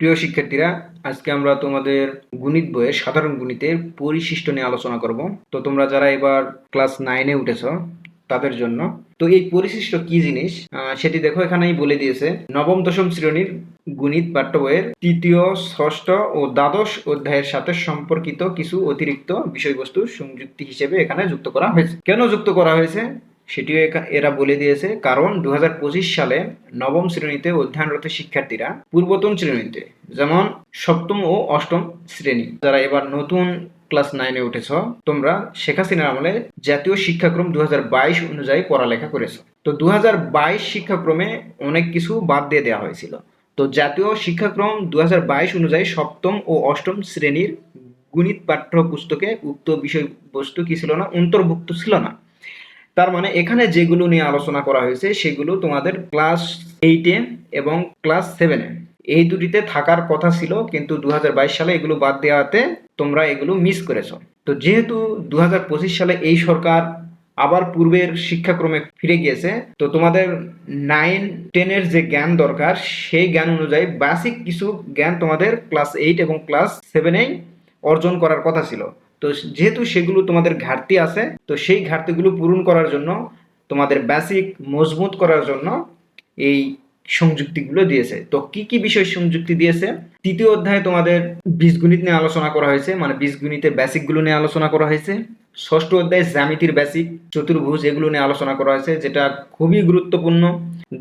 প্রিয় শিক্ষার্থীরা, আজকে আমরা তোমাদের গণিত বইয়ের সাধারণ গণিতের পরিশিষ্ট নিয়ে আলোচনা করব। তো তোমরা যারা এবার ক্লাস নাইনে উঠেছ, তাদের জন্য। তো এই পরিশিষ্ট কি জিনিস? সেটি দেখো, এখানেই বলে দিয়েছে, নবম, দশম শ্রেণির গণিত পাঠ্য বইয়ের তৃতীয়, ষষ্ঠ ও দ্বাদশ অধ্যায়ের সাথে সম্পর্কিত কিছু অতিরিক্ত বিষয়বস্তু সংযুক্তি হিসেবে এখানে যুক্ত করা হয়েছে। কেন যুক্ত করা হয়েছে? সেটিও এরা বলে দিয়েছে, কারণ দু হাজার পঁচিশ সালে নবম শ্রেণীতে অধ্যয়নরত শিক্ষার্থীরা পূর্বতন শ্রেণীতে, যেমন সপ্তম ও অষ্টম শ্রেণি, যারা এবার নতুন ক্লাস নাইনে উঠেছ, তোমরা শেখ হাসিনার আমলে জাতীয় শিক্ষাক্রম দু অনুযায়ী পড়ালেখা করেছ। তো দু হাজার বাইশ শিক্ষাক্রমে অনেক কিছু বাদ দিয়ে দেওয়া হয়েছিল। তো জাতীয় শিক্ষাক্রম দুই হাজার বাইশ অনুযায়ী সপ্তম ও অষ্টম শ্রেণির গণিত পাঠ্য পুস্তকে উক্ত বিষয়বস্তু কি ছিল না, অন্তর্ভুক্ত ছিল না। তার মানে এখানে যেগুলো নিয়ে আলোচনা করা হয়েছে, সেগুলো তোমাদের ক্লাস এইটে এবং ক্লাস সেভেনে এই দুটিতে থাকার কথা ছিল, কিন্তু দু হাজার বাইশ সালে এগুলো বাদ দেওয়াতে তোমরা এগুলো মিস করেছ। তো যেহেতু দু হাজার পঁচিশ সালে এই সরকার আবার পূর্বের শিক্ষাক্রমে ফিরে গিয়েছে, তো তোমাদের নাইন টেনের যে জ্ঞান দরকার, সেই জ্ঞান অনুযায়ী বেসিক কিছু জ্ঞান তোমাদের ক্লাস এইট এবং ক্লাস সেভেনেই অর্জন করার কথা ছিল। তো যেহেতু সেগুলো তোমাদের ঘাটতি আছে, তো সেই ঘাটতিগুলো পূরণ করার জন্য, তোমাদের বেসিক মজবুত করার জন্য এই সংযুক্তিগুলো দিয়েছে। তো কি কি বিষয় সংযুক্তি দিয়েছে? তৃতীয় অধ্যায়ে তোমাদের বীজগণিত নিয়ে আলোচনা করা হয়েছে মানে বীজগণিতের বেসিকগুলো নিয়ে আলোচনা করা হয়েছে। ষষ্ঠ অধ্যায়ে জ্যামিতির বেসিক চতুর্ভুজ এগুলো নিয়ে আলোচনা করা হয়েছে, যেটা খুবই গুরুত্বপূর্ণ।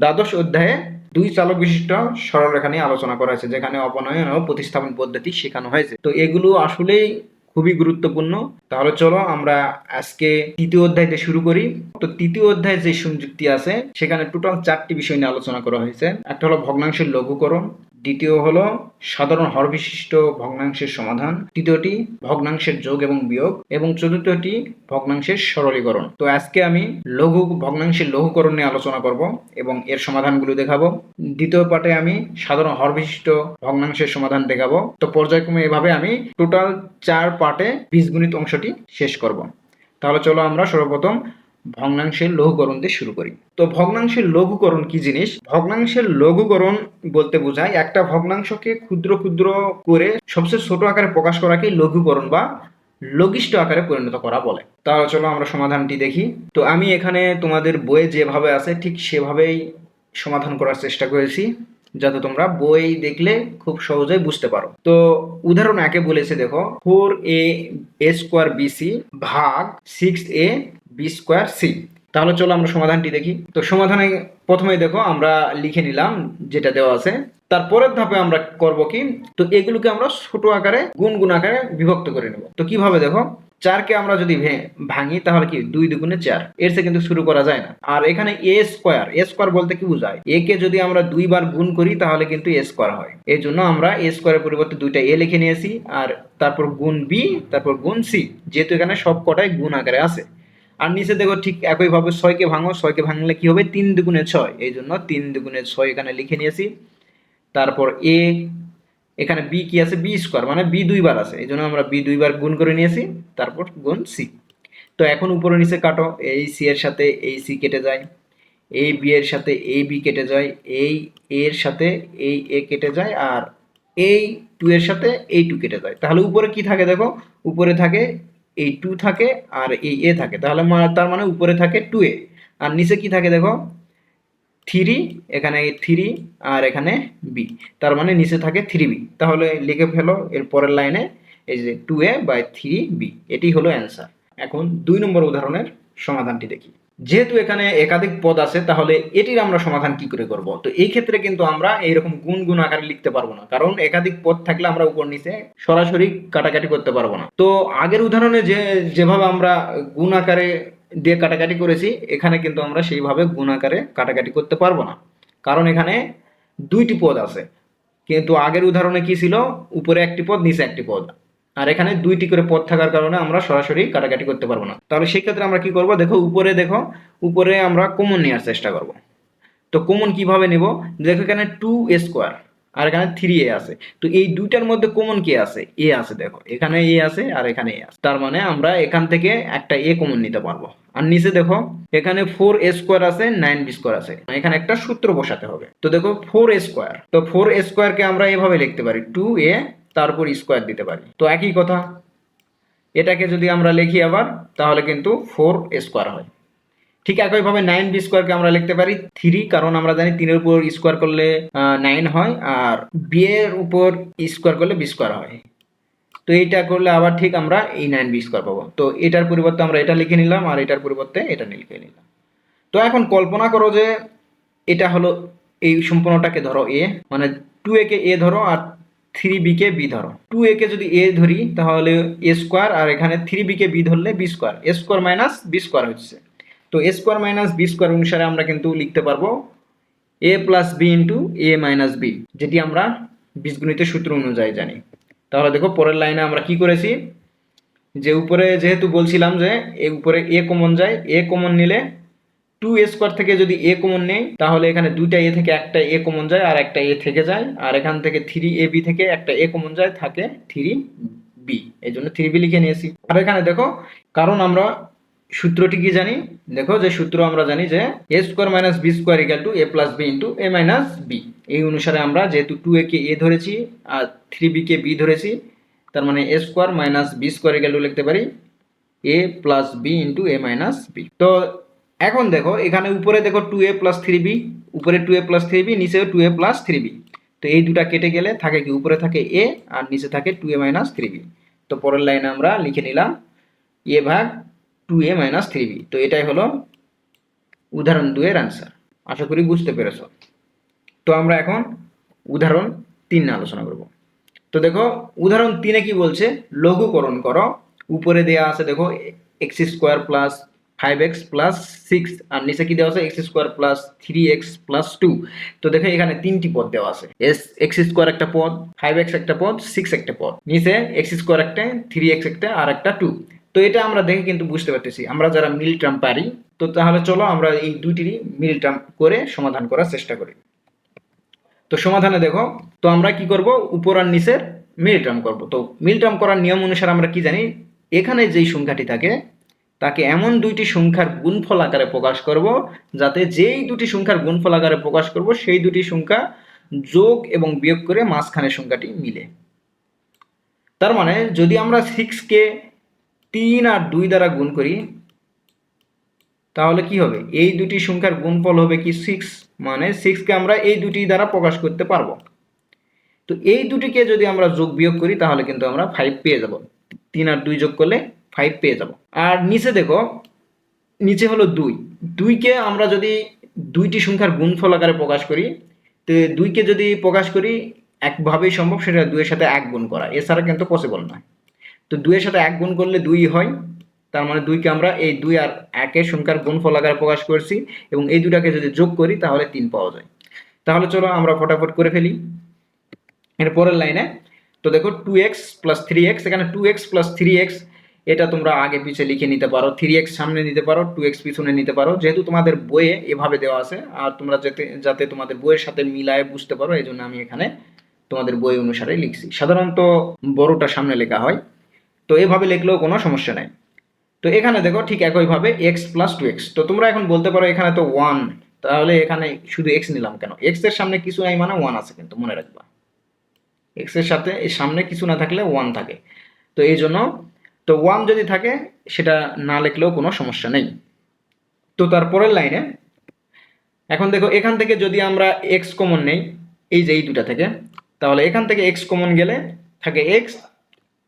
দ্বাদশ অধ্যায়ে দুই চালক বিশিষ্ট সরলরেখা নিয়ে আলোচনা করা হয়েছে, যেখানে অপনয়ন ও প্রতিস্থাপন পদ্ধতি শেখানো হয়েছে। তো এগুলো আসলেই খুবই গুরুত্বপূর্ণ। তাহলে চলো আমরা আজকে তৃতীয় অধ্যায়তে শুরু করি। তো তৃতীয় অধ্যায়ে যে সংযুক্তি আছে, সেখানে টোটাল চারটি বিষয় নিয়ে আলোচনা করা হয়েছে। একটা হলো ভগ্নাংশের লঘুকরণ দ্বিতীয় হলো সাধারণ হর বিশিষ্ট ভগ্নাংশের সমাধান, তৃতীয়টি ভগ্নাংশের যোগ এবং বিয়োগ, এবং চতুর্থটি ভগ্নাংশের সরলীকরণ। তো আজকে আমি লঘু ভগ্নাংশের লঘুকরণ নিয়ে আলোচনা করব এবং এর সমাধানগুলো দেখাবো। দ্বিতীয় পাঠে আমি সাধারণ হর বিশিষ্ট ভগ্নাংশের সমাধান দেখাবো। তো পর্যায়ক্রমে এভাবে আমি টোটাল চার পার্টে বীজগণিত অংশটি শেষ করব। তাহলে চলো আমরা সর্বপ্রথম ভগ্নাংশের লঘুকরণ দিয়ে শুরু করি। তো ভগ্নাংশের লঘুকরণ কি জিনিস? ভগ্নাংশের লঘুকরণ বলতে বোঝায় একটা ভগ্নাংশকে ক্ষুদ্র ক্ষুদ্র করে সবচেয়ে ছোট আকারে প্রকাশ করাকে লঘুকরণ বা লঘিষ্ঠ আকারে পরিণত করা বলে। তাহলে চলো আমরা সমাধানটি দেখি। তো আমি এখানে তোমাদের বইয়ে যেভাবে আছে ঠিক সেভাবেই সমাধান করার চেষ্টা করেছি, যাতে তোমরা বই দেখলে খুব সহজেই বুঝতে পারো। তো উদাহরণ একে বলেছে দেখো four A A square B C ভাগ six A B square C তাহলে চলো আমরা সমাধানটি দেখি। তো সমাধানে প্রথমে দেখো, আমরা লিখে নিলাম যেটা দেওয়া আছে। তারপরের ধাপে আমরা করব কি? তো এগুলোকে আমরা ছোট আকারে গুণ গুণ আকারে বিভক্ত করে নেব। তো কীভাবে দেখো? চারকে আমরা যদি ভাঙি, তাহলে কি? দুই দুগুণে চার। এর সে কিন্তু শুরু করা যায় না। আর এখানে এ স্কোয়ার এ স্কোয়ার বলতে কি বোঝায়? এ কে যদি আমরা দুইবার গুণ করি, তাহলে কিন্তু এ স্কোয়ার হয়। এই জন্য আমরা এ স্কোয়ারের পরিবর্তে দুইটা এ লিখে নিয়েছি। আর তারপর গুণ বি তারপর গুণ সি যেহেতু এখানে সব কটাই গুণ আকারে আছে। আর নিচে দেখো ঠিক একইভাবে ছয়কে ভাঙো, ছয়কে ভাঙলে কি হবে? তিন দুগুণে ছয়। এই জন্য তিন দুগুণে ছয় এখানে লিখে নিয়েছি। তারপর এ, এখানে বি কি আছে? বি স্কোয়ার মানে বি দুইবার আছে। এই জন্য আমরা বি দুইবার গুণ করে নিয়েছি। তারপর গুণ সি। তো এখন উপরে নিচে কাটো। এই সি এর সাথে এই সি কেটে যায়। এই বি এর সাথে এই বি কেটে যায়। এই এর সাথে এই এ কেটে যায়। আর এই টু এর সাথে এই টু কেটে যায়। তাহলে উপরে কি থাকে দেখো? উপরে থাকে এই টু থাকে আর এই এ থাকে। তাহলে তার মানে উপরে থাকে টু এ আর নিচে কি থাকে দেখো? থ্রি এখানে থ্রি আর এখানে বি তার মানে নিচে থাকে থ্রি বি তাহলে লিখে ফেলো এর পরের লাইনে এই যে two A by three B এটি হলো অ্যান্সার এখন দুই নম্বর উদাহরণের সমাধানটি দেখি। যেহেতু এখানে একাধিক পদ আছে, তাহলে এটির আমরা সমাধান কি করে করব? তো এই ক্ষেত্রে কিন্তু আমরা এইরকম গুণ গুণ আকারে লিখতে পারব না, কারণ একাধিক পদ থাকলে আমরা উপর নিচে সরাসরি কাটাকাটি করতে পারব না। তো আগের উদাহরণে যে, যেভাবে আমরা গুণ আকারে দিয়ে কাটাকাটি করেছি, এখানে কিন্তু আমরা সেইভাবে গুণ আকারে কাটাকাটি করতে পারব না, কারণ এখানে দুইটি পদ আছে। কিন্তু আগের উদাহরণে কি ছিল? উপরে একটি পদ, নিচে একটি পদ। আর এখানে দুইটি করে পদ থাকার কারণে আমরা সরাসরি কাটাকাটি করতে পারব না। তাহলে সেই ক্ষেত্রে আমরা কি করব? দেখো, উপরে দেখো, উপরে আমরা কমন নেওয়ার চেষ্টা করব। তো কমন কীভাবে নেব? দেখো এখানে টু স্কোয়ার আর এখানে থ্রি এ আছে। তো এই দুইটার মধ্যে কমন কে আছে? এ আছে, দেখো। এখানে এ আছে আর এখানে এ আছে। তার মানে আমরা এখান থেকে একটা এ কমন নিতে পারব। আর নিচে দেখো, এখানে ফোর এ স্কোয়ার আছে নাইন বি স্কোয়ার আছে। এখানে একটা সূত্র বসাতে হবে। তো দেখো ফোর এ স্কোয়ার তো ফোর এ স্কোয়ারকে আমরা এভাবে লিখতে পারি। টু এ তারপর স্কোয়ার দিতে পারি। তো একই কথা। এটাকে যদি আমরা লিখি আবার, তাহলে কিন্তু ফোর স্কোয়ার হয়। ঠিক একইভাবে নাইন বি স্কোয়ারকে আমরা লিখতে পারি থ্রি কারণ আমরা জানি তিনের উপর স্কোয়ার করলে নাইন হয়, আর বি এর উপর স্কোয়ার করলে বি স্কোয়ার হয়। তো এইটা করলে আবার ঠিক আমরা এই নাইন বি স্কোয়ার পাবো। তো এটার পরিবর্তে আমরা এটা লিখে নিলাম, আর এটার পরিবর্তে এটা লিখে নিলাম। তো এখন কল্পনা করো যে এটা হলো এই সম্পূর্ণটাকে ধরো এ মানে টু এ কে এ ধরো, আর থ্রি বি কে বি ধরো। টু এ কে যদি এ ধরি, তাহলে এ স্কোয়ার, আর এখানে থ্রি বি কে বি ধরলে B square. A square minus B square হচ্ছে। তো A square minus B square অনুসারে আমরা কিন্তু লিখতে পারব A plus B into A minus B, যেটি আমরা বীজগণিতের সূত্র অনুযায়ী জানি। তাহলে দেখো, পরের লাইনে আমরা কি করেছি? যে উপরে যেহেতু বলছিলাম যে, এ উপরে এ কমন যায়, এ কমন নিলে টু এ স্কোয়ার থেকে যদি এ কমন নেই, তাহলে এখানে দুইটা এ থেকে একটা এ কমন যায় আর একটা এ থেকে যায়। আর এখান থেকে থ্রি এ বি থেকে একটা এ কমন যায়, থাকে থ্রি বি এই জন্য থ্রি বি লিখে নিয়েছি। আর এখানে দেখো, কারণ আমরা সূত্রটি কি জানি? দেখো যে সূত্র আমরা জানি যে A square minus B square equal to A plus B into A minus B এই অনুসারে আমরা যেহেতু টু এ কে এ ধরেছি আর থ্রি বি কে বি ধরেছি, তার মানে A square minus B square equal to লিখতে পারি A plus B into A minus B তো এখন দেখো, এখানে উপরে দেখো two A plus three B উপরে two A plus three B নিচেও two A plus three B তো এই দুটা কেটে গেলে থাকে কি, উপরে থাকে এ আর নিচে থাকে two A minus three B তো পরের লাইনে আমরা লিখে নিলাম এ ভাগ two A minus three B তো এটাই হলো উদাহরণ দুয়ের আনসার আশা করি বুঝতে পেরেছ। তো আমরা এখন উদাহরণ তিন আলোচনা করব। তো দেখো, উদাহরণ তিনে কি বলছে? লঘুকরণ করো। উপরে দেয়া আছে দেখো X square plus five X plus six আর নিচে কি দেওয়া আছে? X square plus three X plus two তো দেখো এখানে তিনটি পদ দেওয়া আছে। এস এক্স স্কোয়ার একটা পদ ফাইভ এক্স একটা পদ সিক্স একটা পদ। নিচে এক্স স্কোয়ার একটা থ্রি এক্স একটা, আর একটা টু তো এটা আমরা দেখে কিন্তু বুঝতে পারতেছি। আমরা যারা মিল টার্ম পারি, তো তাহলে চলো আমরা এই দুইটিরই মিল টার্ম করে সমাধান করার চেষ্টা করি। তো সমাধানে দেখো, তো আমরা কি করব? উপর আর নিচের মিল টার্ম করব। তো মিল টার্ম করার নিয়ম অনুসারে আমরা কি জানি? এখানে যেই সংখ্যাটি থাকে তাকে এমন দুইটি সংখ্যার গুণফল আকারে প্রকাশ করব যাতে যেই দুটি সংখ্যার গুণফল আকারে প্রকাশ করব, সেই দুটি সংখ্যা যোগ এবং বিয়োগ করে মাঝখানের সংখ্যাটি মিলে। তার মানে যদি আমরা সিক্সকে তিন আর দুই দ্বারা গুণ করি, তাহলে কি হবে? এই দুটি সংখ্যার গুণফল হবে কি সিক্স মানে সিক্সকে আমরা এই দুটি দ্বারা প্রকাশ করতে পারব। তো এই দুটিকে যদি আমরা যোগ বিয়োগ করি, তাহলে কিন্তু আমরা ফাইভ পেয়ে যাব। তিন আর দুই যোগ করলে ফাইভ পেয়ে যাব। আর নিচে দেখো, নিচে হলো দুই। দুইকে আমরা যদি দুইটি সংখ্যার গুণফল আকারে প্রকাশ করি, তো দুইকে যদি প্রকাশ করি, একভাবেই সম্ভব সেটা দুইয়ের সাথে এক গুণ করা। এছাড়া কিন্তু পসিবল নয়। তো দুইয়ের সাথে এক গুণ করলে দুই হয়, তার মানে দুইকে আমরা এই দুই আর একের সংখ্যার গুণফল আকারে প্রকাশ করছি, এবং এই দুটাকে যদি যোগ করি, তাহলে তিন পাওয়া যায়। তাহলে চলো আমরা ফটাফট করে ফেলি। এর পরের লাইনে, তো দেখো two X plus three X এখানে two X plus three X এটা তোমরা আগে পিছে লিখে নিতে পারো থ্রি এক্স সামনে নিতে পারো টু এক্স পিছনে নিতে পারো। যেহেতু তোমাদের বইয়ে এভাবে দেওয়া আছে, আর তোমরা যাতে যাতে তোমাদের বইয়ের সাথে মিলায় বুঝতে পারো, এই জন্য আমি এখানে তোমাদের বই অনুসারে লিখছি। সাধারণত বড়টা সামনে লেখা হয়, তো এভাবে লিখলেও কোনো সমস্যা নাই। তো এখানে দেখো ঠিক একইভাবে এক্স প্লাস টু এক্স তো তোমরা এখন বলতে পারো এখানে তো ওয়ান তাহলে এখানে শুধু এক্স নিলাম কেন? এক্সের সামনে কিছু নাই মানে ওয়ান আছে কিন্তু, মনে রাখবা। এক্সের সাথে সামনে কিছু না থাকলে ওয়ান থাকে। তো এই জন্য তো ওয়ান যদি থাকে, সেটা না লিখলেও কোনো সমস্যা নেই। তো তারপরের লাইনে, এখন দেখো এখান থেকে যদি আমরা এক্স কমন নেই, এই যে এই দুটা থেকে, তাহলে এখান থেকে এক্স কমন গেলে থাকে এক্স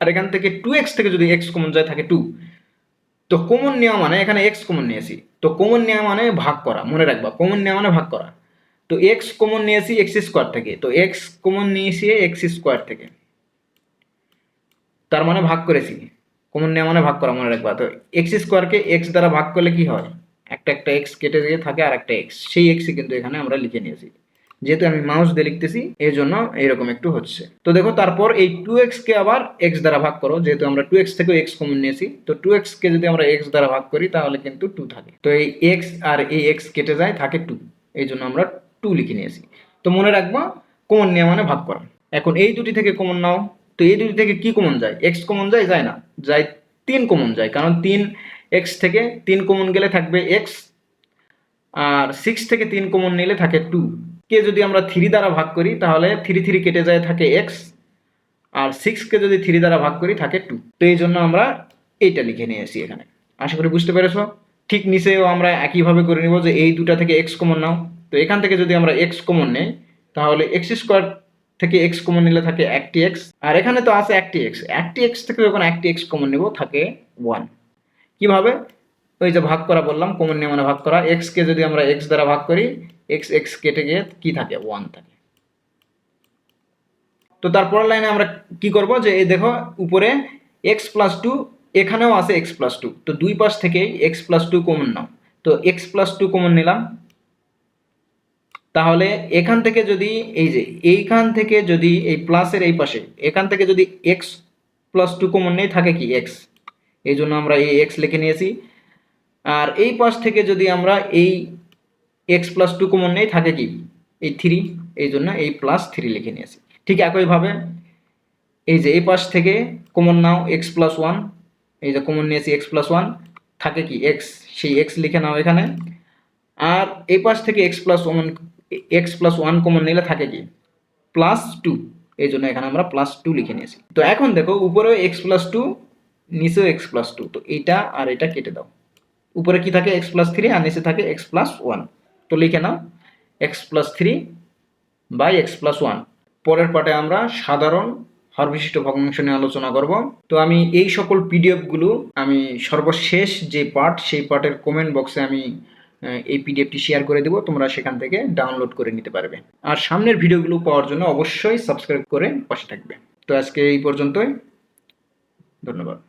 আর এখান থেকে টু এক্স থেকে যদি এক্স কমন যায়, থাকে টু তো কমন নেওয়া মানে এখানে এক্স কমন নিয়েছি। তো কমন নেওয়া মানে ভাগ করা, মনে রাখবা কমন নেওয়া মানে ভাগ করা। তো এক্স কমন নিয়েছি এক্স স্কোয়ার থেকে, তো এক্স কমন নিয়েছি এক্স স্কোয়ার থেকে। তার মানে ভাগ করেছি। কমন নেওয়া মানে ভাগ করা, মনে রাখবা। তো এক্স স্কোয়ারকে এক্স দ্বারা ভাগ করলে কি হয়? একটা একটা এক্স কেটে দিয়ে থাকে আর একটা এক্স সেই এক্সই কিন্তু এখানে আমরা লিখে নিয়েছি। যেহেতু আমি মাউস দিয়ে লিখতেছি এই জন্য এইরকম একটু হচ্ছে। তো দেখো, তারপর এই টু কে আবার এক্স দ্বারা ভাগ করো। যেহেতু আমরা টু এক্স থেকেও এক্স কমন নিয়েছি, তো টু কে যদি আমরা এক্স দ্বারা ভাগ করি, তাহলে কিন্তু টু থাকে। তো এই এক্স আর এই এক্স কেটে যায়, থাকে টু এই জন্য আমরা টু লিখে নিয়েছি। তো মনে রাখব কমন নেওয়া মানে ভাগ করা। এখন এই দুটি থেকে কমন নাও। তো এই দুটি থেকে কি কমন যায়? এক্স কমন যায় যায় না। যায় তিন কমন যায়, কারণ তিন এক্স থেকে তিন কমন গেলে থাকবে এক্স আর সিক্স থেকে তিন কমন নিলে থাকে টু কে যদি আমরা থ্রি দ্বারা ভাগ করি, তাহলে থ্রি থ্রি কেটে যায়, থাকে এক্স আর সিক্সকে যদি থ্রি দ্বারা ভাগ করি, থাকে টু তো এই জন্য আমরা এইটা লিখে নিয়ে আসি এখানে। আশা করি বুঝতে পেরেছ? ঠিক নিচেও আমরা একইভাবে করে নিব যে এই দুটা থেকে এক্স কমন নাও। তো এখান থেকে যদি আমরা এক্স কমন নেই, তাহলে এক্স স্কোয়ার থেকে এক্স কমন নিলে থাকে একটি এক্স আর এখানে তো আছে একটি এক্স একটি এক্স থেকে যখন একটি এক্স কমন নেব থাকে ওয়ান কীভাবে? ওই যে ভাগ করা বললাম কমন নিয়ে মানে ভাগ করা। এক্স কে যদি আমরা এক্স দ্বারা ভাগ করি এক্স এক্স কেটে গিয়ে কি থাকে? ওয়ান থাকে। তো তারপরের লাইনে আমরা কি করব? যে এই দেখো, উপরে এক্স প্লাস টু এখানেও আছে এক্স প্লাস টু তো দুই পাশ থেকেই এক্স প্লাস টু কমন নাও। তো এক্স প্লাস টু কমন নিলাম। তাহলে এখান থেকে যদি এই যে এইখান থেকে যদি এই প্লাসের এই পাশে, এখান থেকে যদি এক্স প্লাস টু কমন নেই, থাকে কি এক্স এই জন্য আমরা এই এক্স লিখে নিয়েছি। আর এই পাশ থেকে যদি আমরা এই এক্স প্লাস টু কমন নেই, থাকে কি? এই থ্রি এই জন্য এই প্লাস থ্রি লিখে নিয়েছি। ঠিক একইভাবে এই যে এই পাশ থেকে কমন নাও এক্স প্লাস ওয়ান এই যে কমন নিয়েছি এক্স প্লাস ওয়ান থাকে কি এক্স সেই এক্স লিখে নাও এখানে। আর এই পাশ থেকে X plus one X plus one common নিলে থাকে কি? প্লাস টু এই জন্য এখানে আমরা প্লাস টু লিখে নিয়েছি। তো এখন দেখো, উপরেও এক্স প্লাস টু নিচেও এক্স প্লাস টু তো এইটা আর এটা কেটে দাও। উপরে কি থাকে? এক্স প্লাস থ্রি আর নিচে থাকে এক্স প্লাস ওয়ান তো লিখে নাও X plus three by X plus one পরের পার্টে আমরা সাধারণ হরবিশিষ্ট ভগ্নাংশ নিয়ে আলোচনা করব। তো আমি এই সকল পিডিএফগুলো আমি সর্বশেষ যে পার্ট সেই পার্টের কমেন্ট বক্সে আমি এই পিডিএফটি শেয়ার করে দেবো, তোমরা সেখান থেকে ডাউনলোড করে নিতে পারবে। আর সামনের ভিডিওগুলো পাওয়ার জন্য অবশ্যই সাবস্ক্রাইব করে পাশে থাকবে। তো আজকে এই পর্যন্তই। ধন্যবাদ।